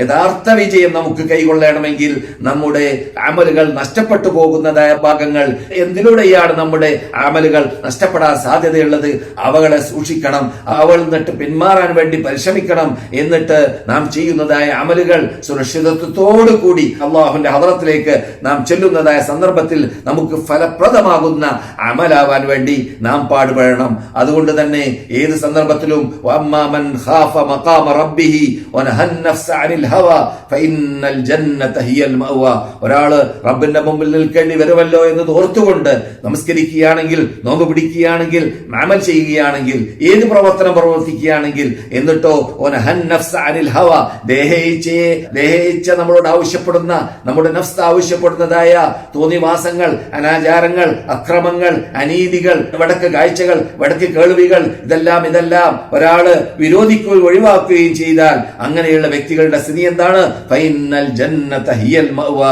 യഥാർത്ഥ വിജയം നമുക്ക് കൈകൊള്ളണമെങ്കിൽ നമ്മുടെ അമലുകൾ നഷ്ടപ്പെട്ടു പോകുന്നതായ ഭാഗങ്ങൾ എന്തിലൂടെയാണ് നമ്മുടെ അമലുകൾ നഷ്ടപ്പെടാൻ സാധ്യതയുള്ളത്? അവകളെ സൂക്ഷിക്കണം അവൾ നിന്നിട്ട് പിന്മാറാൻ വേണ്ടി പരിശ്രമിക്കണം എന്നിട്ട് നാം ചെയ്യുന്നതായ അമലുകൾ സുരക്ഷിതത്വത്തോടു കൂടി അള്ളാഹുന്റെ ഹദറത്തിലേക്ക് നാം ചെല്ലുന്നതായ സന്ദർഭത്തിൽ നമുക്ക് ഫലപ്രദമാകുന്ന അമലാവാൻ വേണ്ടി നാം പാടുപെടണം. അതുകൊണ്ട് തന്നെ ഏത് സന്ദർഭത്തിലും ഒരാൾ റബ്ബിന്റെ മുമ്പിൽ നിൽക്കേണ്ടി വരുമല്ലോ എന്ന് ഓർത്തുകൊണ്ട് നമസ്കരിക്കുകയാണെങ്കിൽ നോമ്പ് പിടിക്കുകയാണെങ്കിൽ മാമൽ ചെയ്യുകയാണെങ്കിൽ ഏത് പ്രവർത്തനം പ്രവർത്തിക്കുകയാണെങ്കിൽ എന്നിട്ടോ അനിൽ ഹവ. നമ്മളോട് ആവശ്യപ്പെടുന്ന നമ്മുടെ നഫ്സ് ആവശ്യപ്പെടുന്നതായ തോന്നിവാസങ്ങൾ അനാചാരങ്ങൾ അക്രമങ്ങൾ അനീതികൾ വടക്ക് കാഴ്ചകൾ വടക്ക് കേൾവികൾ ഇതെല്ലാം ഇതെല്ലാം ഒരാൾ വിരോധിക്കുകയും ഒഴിവാക്കുകയും ചെയ്താൽ അങ്ങനെയുള്ള വ്യക്തികളുടെ സ്ഥിതി എന്താണ് ഫൈനൽ ജന്നത ഹിയൽ മഹുവ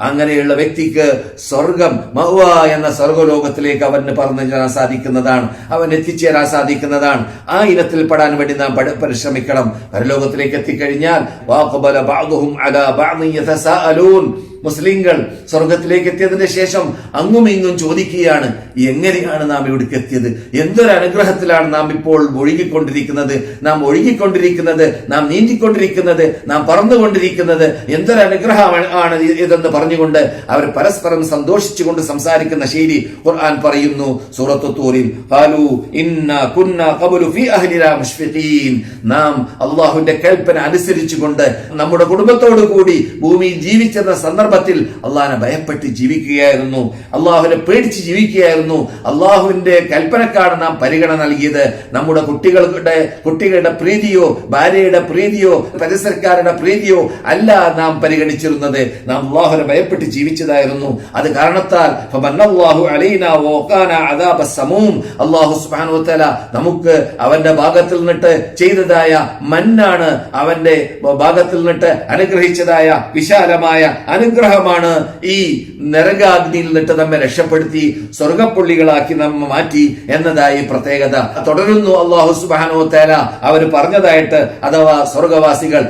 അങ്ങനെയുള്ള വ്യക്തിക്ക് സ്വർഗം മഹുവ എന്ന സ്വർഗലോകത്തിലേക്ക് അവന് പറഞ്ഞു തരാൻ സാധിക്കുന്നതാണ്. അവൻ എത്തിച്ചേരാൻ സാധിക്കുന്നതാണ്. ആ ഇനത്തിൽ പെടാൻ വേണ്ടി നാം പരിശ്രമിക്കണം. പരലോകത്തിലേക്ക് എത്തിക്കഴിഞ്ഞാൽ വാക്കുബല ബാഗുഹും അല ബഅ്ദിൻ യതസാഅലൂൻ. മുസ്ലിങ്ങൾ സ്വർഗത്തിലേക്ക് എത്തിയതിന്റെ ശേഷം അങ്ങും ഇങ്ങും ചോദിക്കുകയാണ് എങ്ങനെയാണ് നാം ഇവിടേക്ക് എത്തിയത്? എന്തൊരു അനുഗ്രഹത്തിലാണ് നാം ഇപ്പോൾ ഒഴുകിക്കൊണ്ടിരിക്കുന്നത്? നാം ഒഴുകിക്കൊണ്ടിരിക്കുന്നത് നാം നീന്തിക്കൊണ്ടിരിക്കുന്നത് നാം പറന്നുകൊണ്ടിരിക്കുന്നത്? എന്തൊരു അനുഗ്രഹമാണ് ആണ് ഇതെന്ന് പറഞ്ഞുകൊണ്ട് അവർ പരസ്പരം സന്തോഷിച്ചുകൊണ്ട് സംസാരിക്കുന്ന ശൈലി ഖുർആൻ പറയുന്നു. സൂറത്തു തൂറിൽ ഖാലു ഇന്ന കുന്ന ഖബലു ഫീ അഹ്ലിനാ മുഷ്ഫിഖീൻ. നാം അള്ളാഹുവിന്റെ കൽപ്പന അനുസരിച്ചുകൊണ്ട് നമ്മുടെ കുടുംബത്തോടു കൂടി ഭൂമിയിൽ ജീവിച്ചെന്ന സന്ദർഭത്തിൽ അള്ളാഹിനെ ഭയപ്പെട്ട് ജീവിക്കുകയായിരുന്നു. അള്ളാഹുവിനെ പേടിച്ച് ജീവിക്കുകയായിരുന്നു. അള്ളാഹുവിന്റെ കൽപ്പനക്കാണ് നാം പരിഗണന നൽകിയത്. നമ്മുടെ കുട്ടികളുടെ കുട്ടികളുടെ പ്രീതിയോ ഭാര്യയുടെ പ്രീതിയോ പരിസരക്കാരുടെ പ്രീതിയോ അല്ല നാം പരിഗണിച്ചിരുന്നത്. നാം അള്ളാഹുനെ ഭയപ്പെട്ട് ജീവിച്ചതായിരുന്നു. അത് കാരണത്താൽ അള്ളാഹു നമുക്ക് അവന്റെ ഭാഗത്തിൽ നിന്നിട്ട് ചെയ്തതായ മന്നാണ് അവന്റെ ഭാഗത്തിൽ നിന്നിട്ട് അനുഗ്രഹിച്ചതായ വിശാലമായ അനുഗ്രഹമാണ് ഈ നരകാഗ്നിയിൽ നിന്നിട്ട് നമ്മെ രക്ഷപ്പെടുത്തി സ്വർഗപ്പുള്ളികളാക്കി നമ്മെ മാറ്റി എന്നതായി പ്രത്യേകത. തുടരുന്നു അള്ളാഹു സുബാനോ തേല അവർ പറഞ്ഞതായിട്ട് അഥവാ സ്വർഗവാസികൾ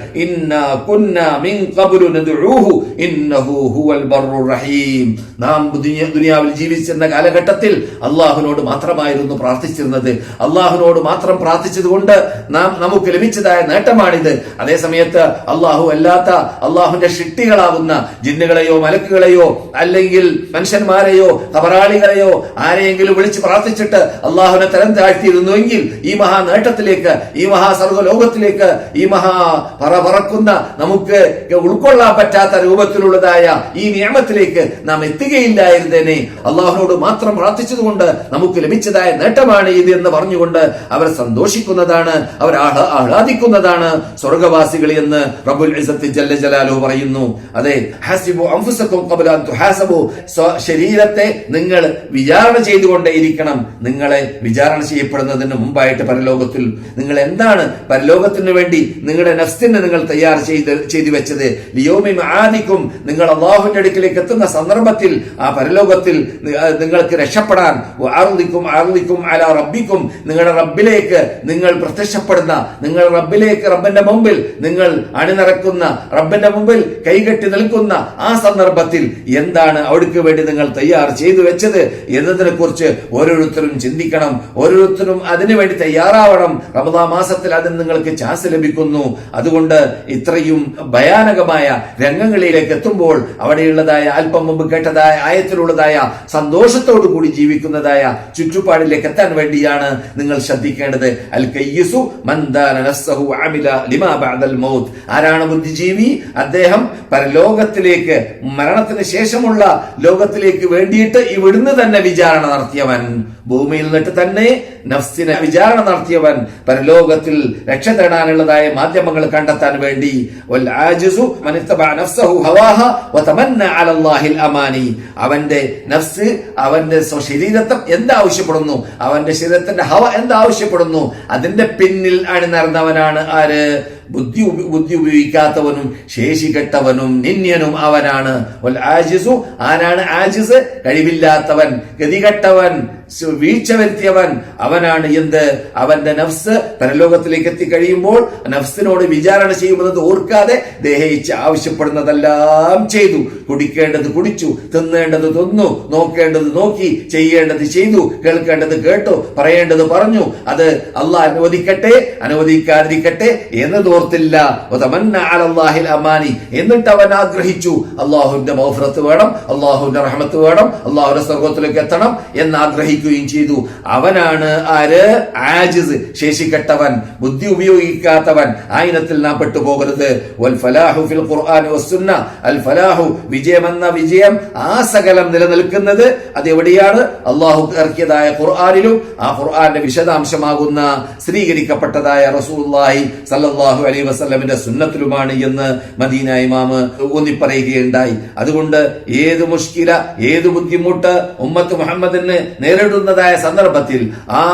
കുന്ന മിൻ ഖബ്ലു ഇന്നഹു ഹുവൽ റഹീം. നാം ദുനിയ- ദുനിയാവിൽ ജീവിച്ചിരുന്ന കാലഘട്ടത്തിൽ അള്ളാഹുനോട് മാത്രമായിരുന്നു പ്രാർത്ഥിച്ചിരുന്നത്. അള്ളാഹുനോട് മാത്രം പ്രാർത്ഥിച്ചതുകൊണ്ട് നാം നമുക്ക് ലഭിച്ചതായ നേട്ടമാണിത്. അതേ സമയത്ത് അള്ളാഹു അല്ലാത്ത അള്ളാഹുവിന്റെ ഷിട്ടികളാകുന്ന ജിന്നുകളെയോ മലക്കുകളെയോ അല്ലെങ്കിൽ മനുഷ്യന്മാരെയോ കബറാളികളെയോ ആരെയെങ്കിലും വിളിച്ച് പ്രാർത്ഥിച്ചിട്ട് അള്ളാഹുവിനെ തരം താഴ്ത്തിയിരുന്നുവെങ്കിൽ ഈ മഹാ നേട്ടത്തിലേക്ക് ഈ മഹാ സർവലോകത്തിലേക്ക് ഈ മഹാ പറ പറക്കുന്ന നമുക്ക് ഉൾക്കൊള്ളാൻ പറ്റാത്ത രൂപത്തിലുള്ളതായ ഈ നിയമത്തിലേക്ക് നാം എത്തുകയില്ലായിരുന്നേനെ. അള്ളാഹുനോട് മാത്രം പ്രാർത്ഥിച്ചതുകൊണ്ട് നമുക്ക് ലഭിച്ചതായ നേട്ടമാണ് ഇത് എന്ന് പറഞ്ഞുകൊണ്ട് അവർ സന്തോഷിക്കുന്നതാണ് അവർ ആഹ്ലാ- ആഹ്ലാദിക്കുന്നതാണ് സ്വർഗവാസികൾ എന്ന് ജല്ല ജലാലു പറയുന്നു. അതെ ഹസിബു ശരീരത്തെ നിങ്ങൾ വിചാരണ ചെയ്തുകൊണ്ടേയിരിക്കണം. നിങ്ങളെ വിചാരണ ചെയ്യപ്പെടുന്നതിന് മുമ്പായിട്ട് പരലോകത്തിൽ നിങ്ങൾ എന്താണ് പരലോകത്തിന് വേണ്ടി നിങ്ങളുടെ നഫ്സിനെ നിങ്ങൾ തയ്യാർ ചെയ്ത് ചെയ്തു വെച്ചത്? ലിയോമി ആദിക്കും നിങ്ങൾ അള്ളാഹുവിന്റെ അടുക്കിലേക്ക് എത്തുന്ന സന്ദർഭത്തിൽ ആ പരലോകത്തിൽ നിങ്ങൾക്ക് രക്ഷപ്പെടാൻ ആർദിക്കും ആർദിക്കും അല റബ്ബിക്കും നിങ്ങളുടെ റബ്ബിലേക്ക് നിങ്ങൾ പ്രത്യക്ഷപ്പെടുന്ന നിങ്ങൾ റബ്ബിലേക്ക് റബ്ബിന്റെ മുമ്പിൽ നിങ്ങൾ അണിനിറക്കുന്ന റബ്ബിന്റെ മുമ്പിൽ കൈകെട്ടി നിൽക്കുന്ന ആ സന്ദർഭത്തിൽ എന്താണ് അവർക്ക് വേണ്ടി നിങ്ങൾ തയ്യാർ ചെയ്തു വെച്ചത് എന്നതിനെ കുറിച്ച് ഓരോരുത്തരും ചിന്തിക്കണം. ഓരോരുത്തരും അതിനു വേണ്ടി തയ്യാറാവണം. റമദാ മാസത്തിൽ അതിന് നിങ്ങൾക്ക് ചാൻസ് ലഭിക്കുന്നു. അതുകൊണ്ട് ഇത്രയും ഭയാനകമായ രംഗങ്ങളിലേക്ക് എത്തുമ്പോൾ അവിടെയുള്ളതായ അല്പം മുമ്പ് കേട്ടതായ ആയത്തിലുള്ളതായ സന്തോഷത്തോടു കൂടി ജീവിക്കുന്നതായ ചുറ്റുപാടിലേക്ക് എത്താൻ വേണ്ടിയാണ് നിങ്ങൾ ശ്രദ്ധിക്കേണ്ടത്. അൽ കയ്യസു ആരാണ് ബുദ്ധിജീവി? അദ്ദേഹം പരലോകത്തിലേക്ക് മരണത്തിന് ശേഷമുള്ള ലോകത്തിലേക്ക് വേണ്ടിയിട്ട് ഇവിടുന്ന് തന്നെ വിചാരണ നടത്തിയവൻ ഭൂമിയിൽ നിന്നിട്ട് തന്നെ നഫ്സിനെ വിചാരണ നടത്തിയവൻ പരലോകത്തിൽ രക്ഷ തേടാനുള്ളതായ മാധ്യമങ്ങൾ കണ്ടെത്താൻ വേണ്ടി. അവന്റെ നഫ്സ് അവന്റെ ശരീരത്വം എന്താവശ്യപ്പെടുന്നു? അവന്റെ ശരീരത്തിന്റെ ഹവ എന്താവശ്യപ്പെടുന്നു? അതിന്റെ പിന്നിൽ അണിനിറന്നവനാണ് ആര്? ബുദ്ധി ബുദ്ധി ഉപയോഗിക്കാത്തവനും ശേഷി കെട്ടവനും നിന്യനും അവനാണ്. വൽ ആജിസു? കഴിവില്ലാത്തവൻ ഗതികെട്ടവൻ വീഴ്ച വരുത്തിയവൻ അവനാണ് എന്ത്? അവന്റെ നഫ്സ് പരലോകത്തിലേക്ക് എത്തിക്കഴിയുമ്പോൾ നഫ്സിനോട് വിചാരണ ചെയ്യുമെന്നത് ഓർക്കാതെ ദേഹിച്ച് ആവശ്യപ്പെടുന്നതെല്ലാം ചെയ്തു. കുടിക്കേണ്ടത് കുടിച്ചു തിന്നേണ്ടത് തിന്നു നോക്കേണ്ടത് നോക്കി ചെയ്യേണ്ടത് ചെയ്തു കേൾക്കേണ്ടത് കേട്ടു പറയേണ്ടത് പറഞ്ഞു. അത് അള്ളാഹ് അനുവദിക്കട്ടെ അനുവദിക്കാതിരിക്കട്ടെ എന്ന് തോർത്തില്ല അമാനി. എന്നിട്ട് അവൻ ആഗ്രഹിച്ചു അള്ളാഹുവിന്റെ മൗഫറത്ത് വേണം അള്ളാഹുവിന്റെ റഹമത്ത് വേണം അള്ളാഹുന്റെ സ്വർഗത്തിലേക്ക് എത്തണം എന്ന് ആഗ്രഹിക്കുകയും ചെയ്തു. അവനാണ് ആര്? ആജിസ് ശേഷിക്കട്ടവൻ ബുദ്ധി ഉപയോഗിക്കാത്തവൻ. ആ ഇനത്തിൽ നാം പെട്ടുപോകരുത്. ഫലാഹു വിജയമെന്ന വിജയം ആ സകലം നിലനിൽക്കുന്നത് അത് എവിടെയാണ് അള്ളാഹു ഇറക്കിയതായ ഖുർആാനിലും. ആ ഖുർആാന്റെ വിശദാംശമാകുന്ന സ്ഥിരീകരിക്കപ്പെട്ടതായ റസൂലുള്ളാഹി സല്ലാഹു അലൈ വസ്ലമിന്റെ സുന്നത്തിലുമാണ് എന്ന് മദീന ഇമാമ് ഊന്നിപ്പറയുകയുണ്ടായി. അതുകൊണ്ട് ഏത് മുഷ്കില ഏത് ബുദ്ധിമുട്ട് ഉമ്മത്ത് മുഹമ്മദിന് നേരിടുന്നതായ സന്ദർഭത്തിൽ ആ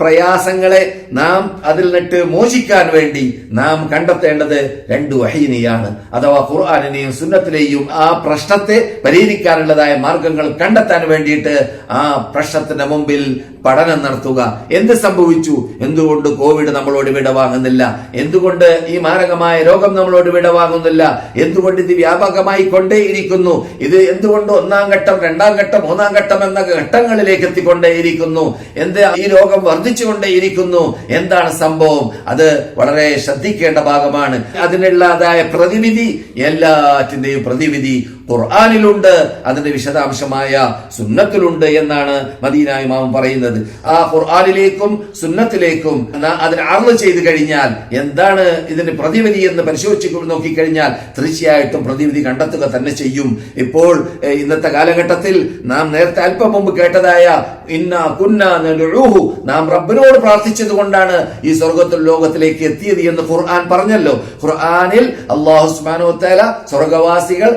പ്രയാസങ്ങളെ നാം അതിൽ നിട്ട് മോചിക്കാൻ വേണ്ടി നാം കണ്ടെത്തേണ്ടത് രണ്ട് വഹീനിയാണ്. അഥവാ ഖുർആാനിനെയും സുന്നത്തിലെയും ആ പ്രശ്നത്തെ പരിഹരിക്കാനുള്ളതായ മാർഗങ്ങൾ കണ്ടെത്താൻ വേണ്ടിയിട്ട് ആ പ്രശ്നത്തിന്റെ മുമ്പിൽ പഠനം നടത്തുക. എന്ത് സംഭവിച്ചു? എന്തുകൊണ്ട് കോവിഡ് നമ്മളോട് വിടവാങ്ങുന്നില്ല എന്തുകൊണ്ട് ഈ മാരകമായ രോഗം നമ്മളോട് വിടവാങ്ങുന്നില്ല എന്തുകൊണ്ട് ഇത് വ്യാപകമായി കൊണ്ടേയിരിക്കുന്നു ഇത് എന്തുകൊണ്ട് ഒന്നാം ഘട്ടം രണ്ടാം ഘട്ടം മൂന്നാം ഘട്ടം എന്ന ഘട്ടങ്ങളിലേക്ക് എത്തിക്കൊണ്ടേയിരിക്കുന്നു എന്ത് ഈ രോഗം വർദ്ധിച്ചുകൊണ്ടേയിരിക്കുന്നു. എന്താണ് സംഭവം? അത് വളരെ ശ്രദ്ധിക്കേണ്ട ഭാഗമാണ്. അതിനുള്ളതായ പ്രതിവിധി എല്ലാറ്റിന്റെയും പ്രതിവിധി ഖുർആാനിലുണ്ട് അതിന്റെ വിശദാംശമായ സുന്നത്തിലുണ്ട് എന്നാണ് മദീന ഇമാം പറയുന്നത്. ആ ഖുർആാനിലേക്കും സുന്നത്തിലേക്കും അതിന് അറൾ ചെയ്തു കഴിഞ്ഞാൽ എന്താണ് ഇതിന്റെ പ്രതിവിധി എന്ന് പരിശോധിച്ച് നോക്കിക്കഴിഞ്ഞാൽ തീർച്ചയായിട്ടും പ്രതിവിധി കണ്ടെത്തുക തന്നെ ചെയ്യും. ഇപ്പോൾ ഇന്നത്തെ കാലഘട്ടത്തിൽ നാം നേരത്തെ അല്പം മുമ്പ് കേട്ടതായ ഇന്ന കുന്ന നാം റബ്ബിനോട് പ്രാർത്ഥിച്ചത് കൊണ്ടാണ് ഈ സ്വർഗത്തിൽ ലോകത്തിലേക്ക് എത്തിയത് എന്ന് ഖുർആൻ പറഞ്ഞല്ലോ. ഖുർആാനിൽ അള്ളാഹുസ്മാനോ തല സ്വർഗവാസികൾ സ്വർഗവാസികൾ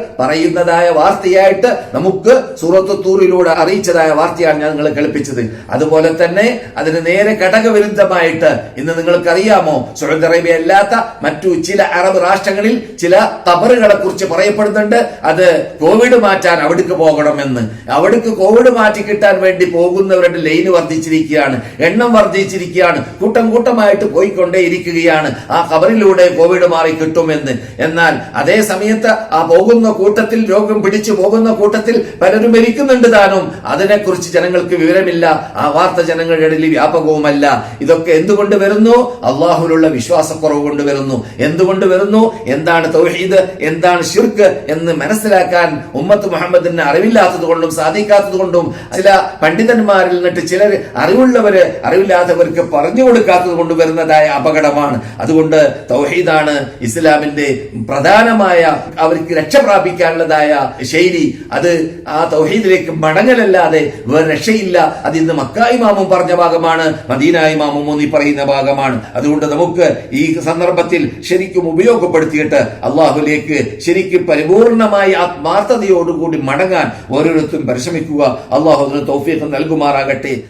പറയുന്നതായ വാർത്തയായിട്ട് നമുക്ക് സൂറത്ത് തൂറിലൂടെ അറിയിച്ചതായ വാർത്തയാണ് ഞാൻ നിങ്ങളെ കേൾപ്പിച്ചത്. അതുപോലെ തന്നെ അതിന് നേരെ ഘടകവിരുദ്ധമായിട്ട് ഇന്ന് നിങ്ങൾക്കറിയാമോ? സൗദി അറേബ്യ അല്ലാത്ത മറ്റു ചില അറബ് രാഷ്ട്രങ്ങളിൽ ചില കബറുകളെ കുറിച്ച് പറയപ്പെടുന്നുണ്ട്. അത് കോവിഡ് മാറ്റാൻ അവിടേക്ക് പോകണമെന്ന്. അവിടേക്ക് കോവിഡ് മാറ്റി കിട്ടാൻ വേണ്ടി പോകുന്നവരുടെ ലൈന് വർദ്ധിച്ചിരിക്കുകയാണ്. എണ്ണം വർദ്ധിച്ചിരിക്കുകയാണ്. കൂട്ടം കൂട്ടമായിട്ട് പോയിക്കൊണ്ടേ ഇരിക്കുകയാണ് ആ കബറിലൂടെ കോവിഡ് മാറി കിട്ടുമെന്ന്. എന്നാൽ അതേ സമയത്ത് ആ പോകുന്ന കൂട്ടത്തിൽ രോഗം പിടിച്ചു പോകുന്ന കൂട്ടത്തിൽ പലരും മരിക്കുന്നുണ്ട് താനും. അതിനെക്കുറിച്ച് ജനങ്ങൾക്ക് വിവരമില്ല. ആ വാർത്ത ജനങ്ങളുടെ ഇടയിൽ വ്യാപകവുമല്ല. ഇതൊക്കെ എന്തുകൊണ്ട് വരുന്നു? അള്ളാഹുലുള്ള വിശ്വാസക്കുറവ് കൊണ്ട് വരുന്നു. എന്തുകൊണ്ട് വരുന്നു? എന്താണ് തൗഹീദ്? എന്താണ് ഷിർക്ക് എന്ന് മനസ്സിലാക്കാൻ ഉമ്മത്ത് മുഹമ്മദിന് അറിവില്ലാത്തത് കൊണ്ടും സാധിക്കാത്തത് കൊണ്ടും ചില പണ്ഡിതന്മാരിൽ നിന്നിട്ട് ചിലർ അറിവുള്ളവര് അറിവില്ലാത്തവർക്ക് പറഞ്ഞു കൊടുക്കാത്തത് കൊണ്ട് വരുന്നതായ അപകടമാണ്. അതുകൊണ്ട് തൗഹീദാണ് ഇസ്ലാമിന്റെ പ്രധാനമായ അവർക്ക് രക്ഷ പ്രാപിക്കാനുള്ളതായ ശൈലി. അത് ആ തൗഹീദിലേക്ക് മടങ്ങലല്ലാതെ വേറെ രക്ഷയില്ല. അത് ഇന്ന് മക്കായിമാമും പറഞ്ഞ ഭാഗമാണ്. മദീനായിമാമും ഊന്നി പറയുന്ന ഭാഗമാണ്. അതുകൊണ്ട് നമുക്ക് ഈ സന്ദർഭത്തിൽ ശരിക്കും ഉപയോഗപ്പെടുത്തിയിട്ട് അള്ളാഹുലേക്ക് ശരിക്കും പരിപൂർണമായി ആത്മാർത്ഥതയോടുകൂടി മടങ്ങാൻ ഓരോരുത്തരും പരിശ്രമിക്കുക. അള്ളാഹു തൗഫീഖ് നൽകുമാറാകട്ടെ.